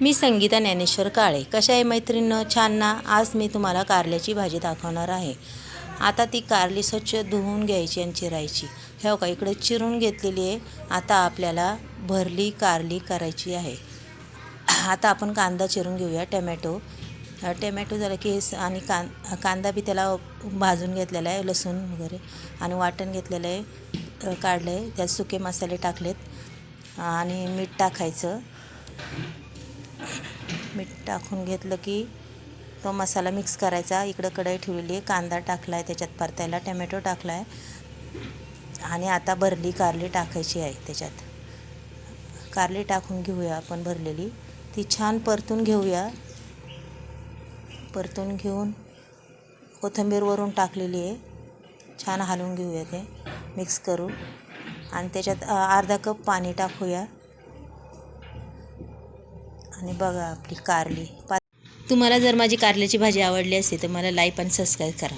मी संगीता ज्ञानेश्वर काळे. कशा आहे मैत्रिणीनं? छान ना आज मी तुम्हाला कारल्याची भाजी दाखवणार आहे. आता ती कारली स्वच्छ धुवून घ्यायची आणि चिरायची. हे का इकडे चिरून घेतलेली आहे. आता आपल्याला भरली कारली करायची आहे. आता आपण कांदा चिरून घेऊया टमॅटो. अ, टमॅटो झालं की आणि कां कांदा बी त्याला भाजून घेतलेला आहे लसूण वगैरे. आणि वाटण घेतलेलं आहे काढलं आहे त्यात सुके मसाले टाकलेत. आणि मीठ टाकायचं. मीठ टाकून घेतलं की तो मसाला मिक्स करायचा. इकडं कढई ठेवलेली आहे कांदा टाकला आहे त्याच्यात परतायला टमॅटो टाकला आहे आणि आता भरली कारली टाकायची आहे त्याच्यात. कारली टाकून घेऊया आपण भरलेली. ती छान परतून घेऊया. परतून घेऊन कोथिंबीरवरून टाकलेली आहे. छान हलवून घेऊया ते मिक्स करू आणि त्याच्यात अर्धा कप पाणी टाकूया. आणि बघा आपली कारली. पा तुम्हाला जर माझी कारल्याची भाजी आवडली असेल तर मला लाईक आणि सबस्क्राईब करा.